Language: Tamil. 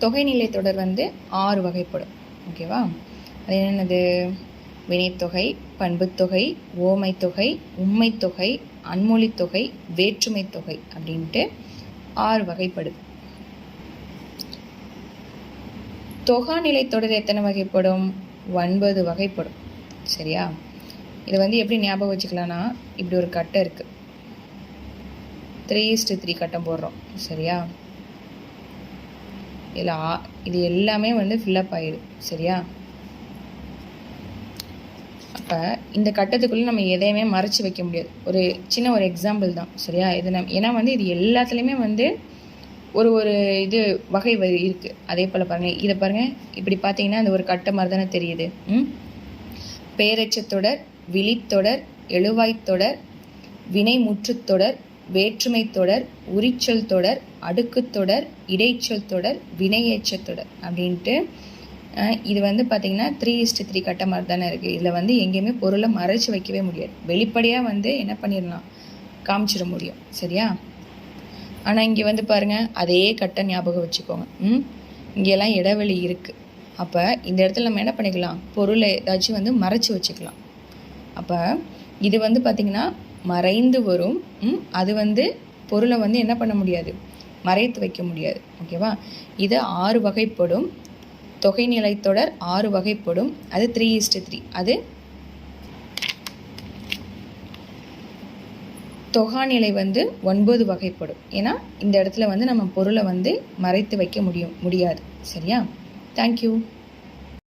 தொகைநிலை தொடர் வந்து ஆறு வகைப்படும். ஓகேவா அது என்னென்னது வினைத்தொகை பண்புத்தொகை ஓமைத்தொகை உண்மைத்தொகை அன்மொழித்தொகை வேற்றுமைத் தொகை அப்படின்ட்டு ஆறு வகைப்படுது. தொகாநிலை தொடர் எத்தனை வகைப்படும்? ஒன்பது வகைப்படும். சரியா? இது வந்து எப்படி ஞாபகம் வச்சுக்கலாம்னா இப்படி ஒரு கட்டை இருக்குது த்ரீ இஸ்டு த்ரீ கட்டம் போடுறோம். சரியா? இதில் ஆ இது எல்லாமே வந்து ஃபில்லப் ஆகிடும் சரியா? அப்போ இந்த கட்டத்துக்குள்ளே நம்ம எதையுமே மறைச்சி வைக்க முடியாது. ஒரு சின்ன ஒரு எக்ஸாம்பிள் தான் சரியா? இது நம் ஏன்னா வந்து இது எல்லாத்துலேயுமே வந்து ஒரு ஒரு இது வகை வரி இருக்குது அதே போல் பாருங்கள் இதை பாருங்கள் இப்படி பார்த்தீங்கன்னா அந்த ஒரு கட்ட மாதிரி தானே தெரியுது. ம்? பேரச்சத்தொடர் விழித்தொடர் எழுவாய்த்தொடர் வினைமுற்றுத்தொடர் வேற்றுமை தொடர் உரிச்சொல் தொடர் அடுக்குத் தொடர் இடைச்சொல் தொடர் வினையேச்சத் தொடர் அப்படின்ட்டு இது வந்து பார்த்திங்கன்னா த்ரீ இஸ்டு த்ரீ கட்ட மாதிரி தானே இருக்குது இதில் வந்து எங்கேயுமே பொருளை மறைச்சு வைக்கவே முடியாது. வெளிப்படையாக வந்து என்ன பண்ணிடலாம்? காமிச்சிட முடியும். சரியா? ஆனால் இங்கே வந்து பாருங்கள் அதே கட்டை ஞாபகம் வச்சுக்கோங்க. ம்? இங்கெல்லாம் இடைவெளி இருக்குது அப்போ இந்த இடத்துல நம்ம என்ன பண்ணிக்கலாம்? பொருளை ஏதாச்சும் வந்து மறைச்சு வச்சுக்கலாம். அப்போ இது வந்து பார்த்திங்கன்னா மறைந்து வரும். ம், அது வந்து பொருளை வந்து என்ன பண்ண முடியாது? மறைத்து வைக்க முடியாது. ஓகேவா இது ஆறு வகைப்படும். தொகைநிலை தொடர் ஆறு வகைப்படும். அது த்ரீ இஸ்டு த்ரீ அது தொகாநிலை வந்து ஒன்பது வகைப்படும். ஏன்னா இந்த இடத்துல வந்து நம்ம பொருளை வந்து மறைத்து வைக்க முடியும் முடியாது. சரியா? தேங்க்யூ